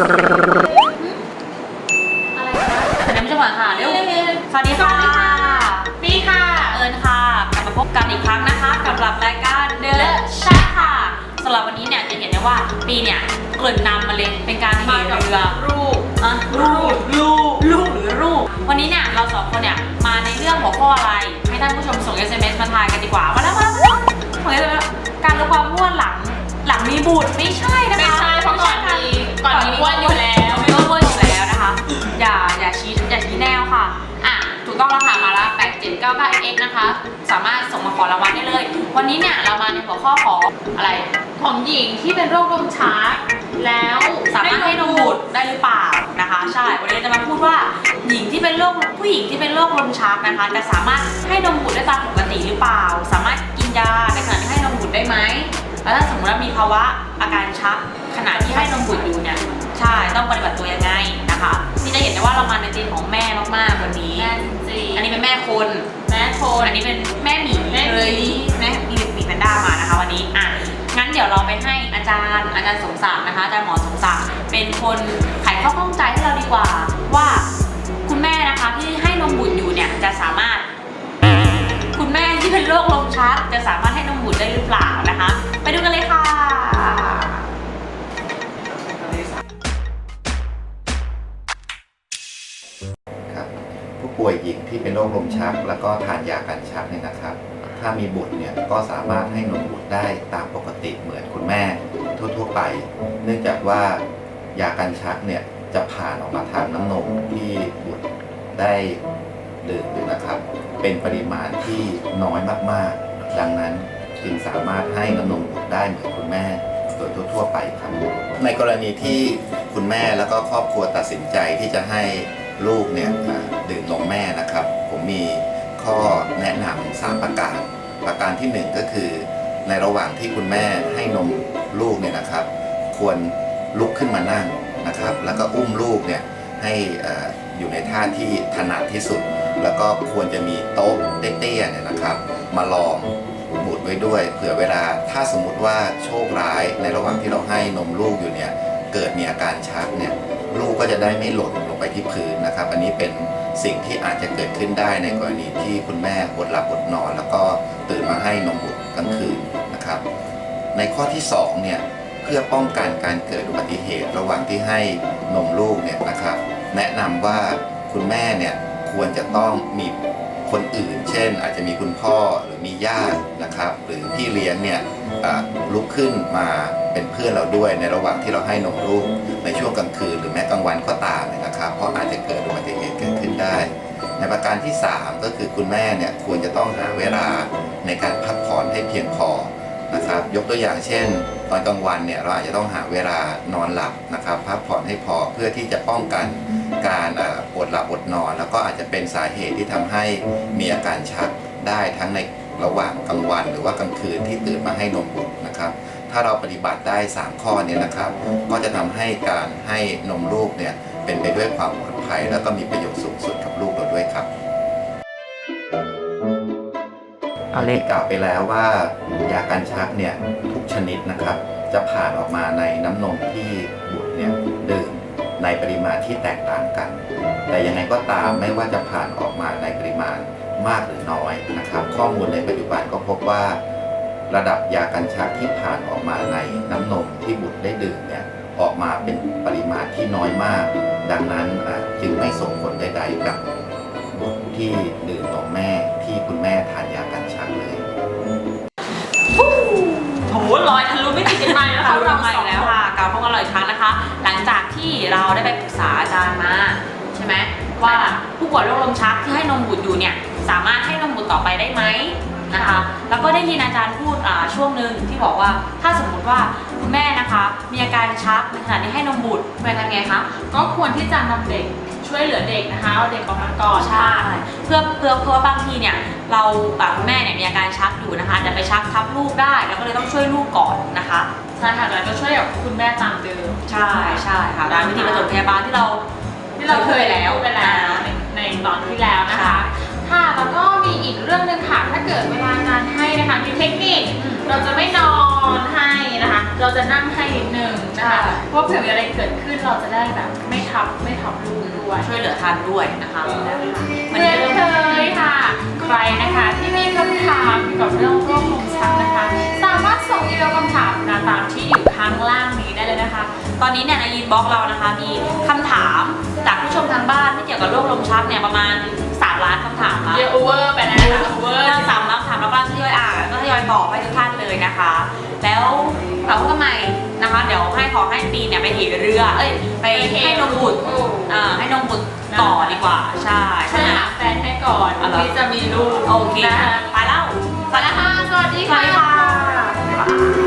อะไรคะแต่ยังไม่จังหวะค่ะเร็วสวัสดีสค่ะวัสดีค่ะปีค่ะ เอิญค่ะ กลับมาพบกันอีกครั้งนะคะกับรายการ The Chat ค่ะสำหรับวันนี้เนี่ยจะเห็นได้ว่าปีเนี่ยเกริ่นนำมาเลยเป็นการเหมากับเรือรูปอะรูปรูปลูกหรือรูป วันนี้เนี่ยเราสองคนเนี่ยมาในเรื่องหัวข้ออะไร ให้ท่านผู้ชมส่ง SMS มาทายกันดีกว่ามาแล้วมาแล้วมาแล้วมาแล้วการลดความอ้วนหลัง หลังมีบุตรไม่ใช่นะคะไม่ใช่เพราะก่อนมีก่อนมีอ้วนอยู่แล้วไม่อ้วนอยู่แล้วนะคะ อย่าอย่าชี้อย่าชี้แนวค่ะอะถูกต้องแล้วค่ะมาแล้ว8 7 9 9 x นะคะ สามารถส่งมาขอรางวัลได้เลย วันนี้เนี่ยเรามาในหัวข้อของอะไรของหญิงที่เป็นโรคลมชักแล้วสามารถให้นมบุตรได้หรือเปล่านะคะ ใช่วันนี้เราจะมาพูดว่าหญิงที่เป็นโรคผู้หญิงที่เป็นโรคลมชักนะคะจะสามารถให้นมบุตรได้ตามปก แล้วถ้าสมมติว่ามีภาวะอาการชักขณะที่ให้นมบุตรอยู่เนี่ยใช่ต้องปฏิบัติตัวยังไงนะคะที่จะเห็นได้ว่าเรามาในธีมของแม่มากๆวันนี้ แม่จริงอันนี้เป็นแม่คนแม่โคอันนี้เป็นแม่หมีแม่หมี เลยแม่มีหมีแพนด้ามานะคะวันนี้อะงั้นเดี๋ยวเราไปให้อาจารย์อาจารย์สมศักดิ์นะคะอาจารย์หมอสมศักดิ์เป็นคนไขข้อข้องใจให้เราดีกว่า ว่าคุณแม่นะคะที่ให้นมบุตรอยู่เนี่ยจะสามารถ คุณแม่ที่เป็นโรคลมชักจะสามารถให้นมบุตรได้หรือเปล่านะคะไป ดูกันเลยค่ะ ครับผู้ป่วยหญิงที่เป็นโรคลมชัก แล้วก็ทานยากันชักเนี่ยนะครับ ถ้ามีบุตรเนี่ยก็สามารถให้นมบุตรได้ตามปกติเหมือนคุณแม่ทั่วๆไป เนื่องจากว่ายากันชักเนี่ยจะผ่านออกมาทางน้ำนมที่บุตรได้ดื่มอยู่นะครับ เป็นปริมาณที่น้อยมากๆ ดังนั้น จึงสามารถให้น้ำนมบุตรได้เหมือนคุณแม่โดยทั่วๆไปครับในกรณีที่คุณแม่แล้วก็ครอบครัวตัดสินใจที่จะให้ลูกเนี่ยดื่มนมแม่นะครับ ผมมีข้อแนะนำสามประการ ประการที่หนึ่งก็คือ ในระหว่างที่คุณแม่ให้นมลูกเนี่ยนะครับ ควรลุกขึ้นมานั่งนะครับ แล้วก็อุ้มลูกเนี่ยให้เอ่ออยู่ในท่าที่ถนัดที่สุด แล้วก็ควรจะมีโต๊ะเตี้ยๆเนี่ยนะครับ มาลอง บุตรไว้ด้วย เผื่อเวลาถ้าสมมุติว่าโชคร้ายในระหว่างที่เราให้นมลูกอยู่เนี่ยเกิดมีอาการชักเนี่ยลูกก็จะได้ไม่หล่นลงไปที่พื้นนะครับ อันนี้เป็นสิ่งที่อาจจะเกิดขึ้นได้ในกรณีที่คุณแม่อดหลับอดนอน แล้วก็ตื่นมาให้นมบุตรกลางคืนนะครับ ในข้อที่สองเนี่ยเพื่อป้องกันการเกิดอุบัติเหตุระหว่างที่ให้นมลูกเนี่ยนะครับ แนะนำว่าคุณแม่เนี่ยควรจะต้องมี คนอื่น เช่น อาจจะมีคุณพ่อหรือมีญาตินะครับ หรือพี่เลี้ยงเนี่ยลุกขึ้นมาเป็นเพื่อนเราด้วยในระหว่างที่เราให้นมลูกในช่วงกลางคืนหรือแม้กลางวันก็ตามเนี่ยนะครับ เพราะอาจจะเกิดอุบัติเหตุเกิดขึ้นได้ ในประการที่ 3 ก็คือคุณแม่เนี่ยควรจะต้องหาเวลาในการพักผ่อนให้เพียงพอนะครับ ยกตัวอย่างเช่น ตอนกลางวันเนี่ยเราอาจจะต้องหาเวลานอนหลับนะครับพักผ่อนให้พอเพื่อที่จะป้องกันการอดหลับอดนอน แล้วก็อาจจะเป็นสาเหตุที่ทำให้มีอาการชักได้ทั้งในระหว่างกลางวันหรือว่ากลางคืนที่ตื่นมาให้นมบุตรนะครับ ถ้าเราปฏิบัติได้ 3 ข้อเนี้นะครับ ก็จะทำให้การให้นมลูกเนี่ยเป็นไปด้วยความปลอดภัย แล้วก็มีประโยชน์สูงสุด อาเลยที่กล่าวไปแล้วว่ายากันชักเนี่ยทุกชนิดนะครับ จะผ่านออกมาในน้ำนมที่บุตรเนี่ยดื่มในปริมาณที่แตกต่างกัน แต่ยังไงก็ตามไม่ว่าจะผ่านออกมาในปริมาณมากหรือน้อยนะครับ ข้อมูลในปัจจุบันก็พบว่า ระดับยากันชักที่ผ่านออกมาในน้ำนมที่บุตรได้ดื่มเนี่ยออกมาเป็นปริมาณที่น้อยมาก ดังนั้นจึงไม่ส่งผลใดๆกับบุตรที่ดื่มนมแม่ ที่คุณแม่ทานยากันชักเลย โหลอยทะลุไม่ติดกันไปนะคะเราใหม่แล้วค่ะกลับมาพบกันเลยอีกครั้งนะคะ หลังจากที่เราได้ไปปรึกษาอาจารย์มาใช่ไหมว่าผู้ป่วยโรคลมชักที่ให้นมบุตรอยู่เนี่ยสามารถให้นมบุตรต่อไปได้ไหม นะคะ แล้วก็ได้ยินอาจารย์พูดอ่าช่วงหนึ่งที่บอกว่าถ้าสมมติว่าคุณแม่นะคะ มีอาการชักในขณะที่ให้นมบุตรคุณแม่ทำไงคะก็ควรที่จะนำเด็กช่วยเหลือเด็กนะคะเอาเด็กออกมาก่อนใช่เพื่อเพื่อเพื่อว่าบางทีเนี่ยเราแบบคุณแม่เนี่ยมีอาการชักอยู่นะคะอาจจะไปชักทับลูกได้แล้วก็เลยต้องช่วยลูกก่อนนะคะใช่ค่ะแล้วก็ช่วยกับคุณแม่ตามเดิมใช่ใช่ค่ะตามวิธีปฐมพยาบาลที่เราที่เราเคยแล้วไปแล้วในในตอนที่แล้วนะคะ ค่ะ แล้วก็มีอีกเรื่องหนึ่งค่ะ ถ้าเกิดเวลาการให้นะคะ มีเทคนิค เราจะไม่นอนให้นะคะ เราจะนั่งให้นิดนึงนะคะใช่เพราะเผื่อมีอะไรเกิดขึ้นเราจะได้แบบไม่ทับไม่ทับลูกด้วย ช่วยเหลือทานด้วยนะคะเหมือนเคยค่ะ ใครนะคะที่มีคำถามเกี่ยวกับเรื่องโรคลมชักนะคะ สามารถส่งอีเมลคำถามมาตามที่อยู่ข้างล่างนี้ได้เลยนะคะ ตอนนี้เนี่ยในยินบ็อกเรานะคะ มีคำถามจากผู้ชมทางบ้านที่เกี่ยวกับโรคลมชักเนี่ยประมาณ3ล้านคำถามค่ะเยอะโอเวอร์ไปแล้วนะคะโอเวอร์เราสามล้านคำถามเราก็ทยอยอ่านแล้วก็ทยอยบอกให้ทุกท่านเลยนะคะ แล้วเราพบกันใหม่นะคะ เดี๋ยวให้ขอให้ปีเนี่ยไปเหเรือ เอ้ยไปให้นมบุตรอ่าให้นมบุตรต่อดีกว่า ใช่ช่วยหาแฟนให้ก่อนอ๋อเหรอที่จะมีลูกโอเคนะคะไปแล้วไปแล้วค่ะสวัสดีสวัสค่ะ